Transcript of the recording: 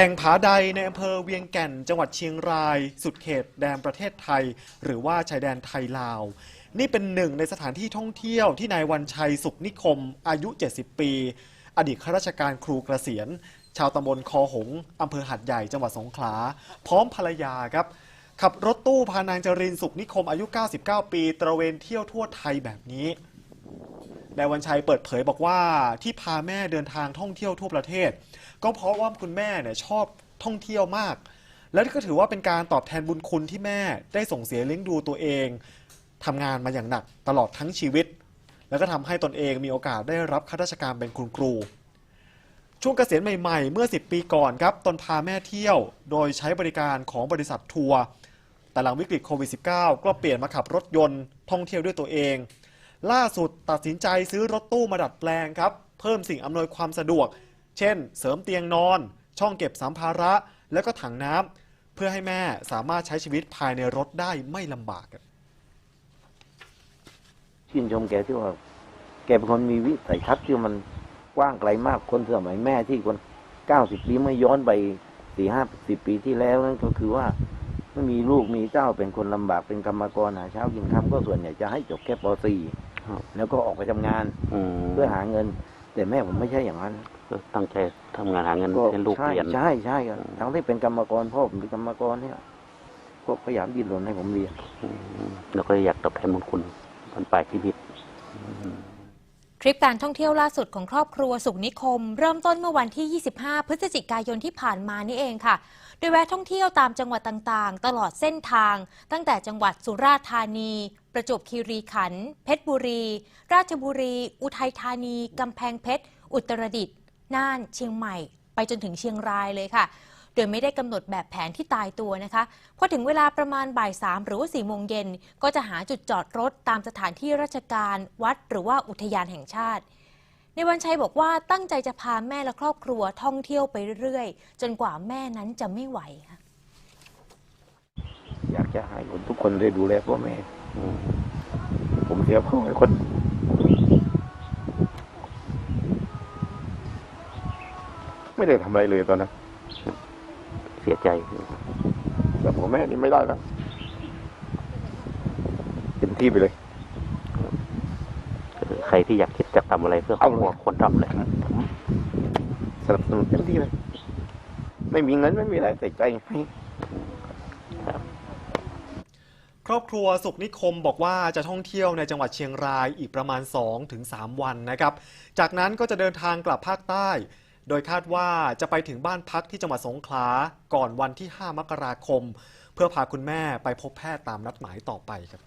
แก่งผาใดในอำเภอเวียงแก่นจังหวัดเชียงราย สุดเขตแดนประเทศไทย หรือว่าชายแดนไทยลาว นี่เป็นหนึ่งในสถานที่ท่องเที่ยวที่นายวันชัยสุขนิคม อายุ 70 ปี อดีตข้าราชการครูกเกษียณ ชาวตำบลคอหงอำเภอหัดใหญ่จังหวัดสงขลา พร้อมภรรยาครับ ขับรถตู้พานางจรินสุขนิคมอายุ 99 ปี ตระเวนเที่ยวทั่วไทยแบบนี้ นายวันชัยเปิดเผยบอกว่าที่พาแม่เดินทางท่องเที่ยวทั่วประเทศ ก็เพราะว่าคุณแม่เนี่ยชอบท่องเที่ยวมาก และก็ถือว่าเป็นการตอบแทนบุญคุณที่แม่ได้ส่งเสียเลี้ยงดูตัวเองทำงานมาอย่างหนักตลอดทั้งชีวิต แล้วก็ทำให้ตนเองมีโอกาสได้รับข้าราชการเป็นคุณครู ช่วงเกษียณใหม่ๆ เมื่อ 10 ปีก่อนครับตนพาแม่เที่ยว โดยใช้บริการของบริษัททัวร์แต่หลังวิกฤตโควิด -19 ก็เปลี่ยนมาขับรถยนต์ท่องเที่ยวด้วยตัวเอง ล่าสุดตัดสินใจซื้อรถตู้มาดัดแปลงครับ เพิ่มสิ่งอำนวยความสะดวก เช่น เสริมเตียงนอน ช่องเก็บสัมภาระ แล้วก็ถังน้ำเพื่อให้แม่สามารถใช้ชีวิตภายในรถได้ไม่ลำบากครับชื่นชมแกที่ว่าแกเป็นคนมีวิสัยทัศน์ที่มันกว้างไกลมากคนสมัยแม่ที่คนเก้าสิบปีเมื่อย้อนไปสี่ห้าสิบปีที่แล้วนั่นก็คือว่าไม่มีลูกมีเจ้าเป็นคนลำบากเป็นกรรมกรหาเช้ากินค่ำก็ส่วนใหญ่จะให้จบแค่ป .4 แล้วก็ออกไปทำงานอืมเพื่อหาเงิน แต่แม่ผมไม่ใช่อย่างนั้นก็ตั้งใจทำงานหาเงินก็ให้ลูกใช่เรียนใช่ใช่ครับทั้งที่เป็นกรรมกรพ่อผมเป็นกรรมกรเนี่ยก็พยายามดิ้นรนให้ผมเรียนอืมแล้วก็อยากตอบแทนบุญคุณมันปลายชีวิตทริปการท่องเที่ยวล่าสุดของครอบครัวสุขนิคม เริ่มต้นเมื่อวันที่ 25 พฤศจิกายนที่ผ่านมานี่เองค่ะ โดยแวะท่องเที่ยวตามจังหวัดต่างๆ ตลอดเส้นทาง ตั้งแต่จังหวัดสุราษฎร์ธานี ประจวบคีรีขันธ์เพชรบุรี ราชบุรี อุทัยธานี กำแพงเพชร อุตรดิตถ์น่าน เชียงใหม่ ไปจนถึงเชียงรายเลยค่ะ โดยไม่ได้กำหนดแบบแผนที่ตายตัวนะคะพอถึงเวลาประมาณบ่ายสามหรือว่าสี่โมงเย็นก็จะหาจุดจอดรถตามสถานที่ราชการวัดหรือว่าอุทยานแห่งชาติในวันชัยบอกว่าตั้งใจจะพาแม่และครอบครัวท่องเที่ยวไปเรื่อยๆ จนกว่าแม่นั้นจะไม่ไหวค่ะอยากจะให้คนทุกคนได้ดูแลพ่อแม่ ผมเสียพ่อให้คนไม่ได้ทำอะไรเลยตอนนั้น เสียใจแต่ผมแม่นี่ไม่ได้แล้วเต็มที่ไปเลยใครที่อยากคิดจะทำอะไรเพื่อครอบครัวเอาเลยคนทำเลยสนับสนุนเต็มที่เลย ไม่มีเงินไม่มีอะไรแต่ใจให้ ครอบครัวสุขนิคมบอกว่าจะท่องเที่ยวในจังหวัดเชียงรายอีกประมาณ 2-3 วันนะครับ จากนั้นก็จะเดินทางกลับภาคใต้ โดยคาดว่าจะไปถึงบ้านพักที่จังหวัดสงขลาก่อนวันที่ 5 มกราคม เพื่อพาคุณแม่ไปพบแพทย์ตามนัดหมายต่อไปครับ